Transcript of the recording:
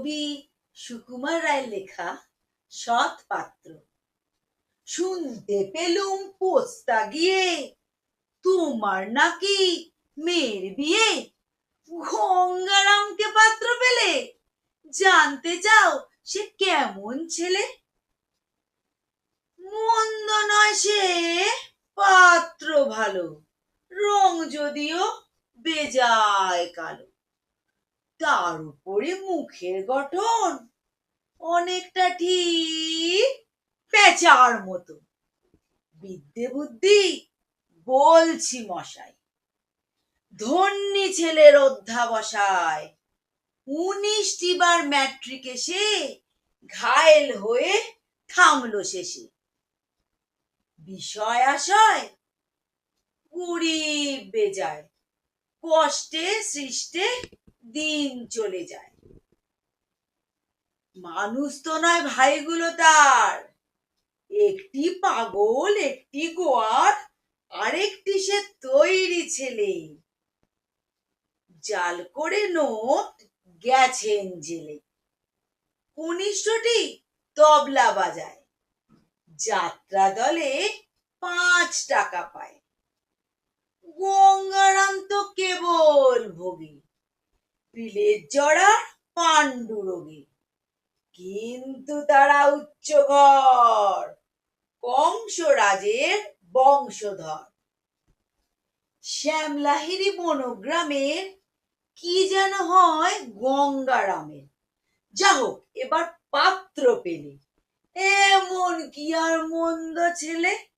কবি সুকুমার রায়ের লেখা সৎ পাত্র। শুনতে পেলুম পোস্তা গিয়ে, তোমার নাকি মেয়ের বিয়ে। গঙ্গারামকে পাত্র পেলে, জানতে চাও সে কেমন ছেলে? মন্দ নয় সে পাত্র ভালো, রং যদিও বেজায় কালো। তার উপরে মুখের গঠন অনেকটা ঠিক পেঁচার মতো। বিদ্যে বুদ্ধি বলছি মশাই। ধন্যী ছেলের অধ্যাবসায় উনিশটি বার ম্যাট্রিক এসে ঘায়েল হয়ে থামলো শেষে। বিষয় আশয় গরিব বেজায় কষ্টে সৃষ্টে দিন চলে যায়। মানুষ তো নয় ভাইগুলো তার। একটি পাগল, একটি গোয়ার, আরেকটি সে তৈরি ছেলে। জাল করে নোট গেছেন জেলে। কনিষ্ঠটি তবলা বাজায়। যাত্রা দলে পাঁচ টাকা পায়। গঙ্গারাম তো কেবল ভোগী। পিলের জড়া পাণ্ডু রোগী। কিন্তু তারা উচ্চ ঘর কংসরাজের বংশধর। শ্যামলাহিরি বনগ্রামের কি যেন হয় গঙ্গারামের। যা হোক, এবার পাত্র পেলে। এমন কি আর মন্দ ছেলে?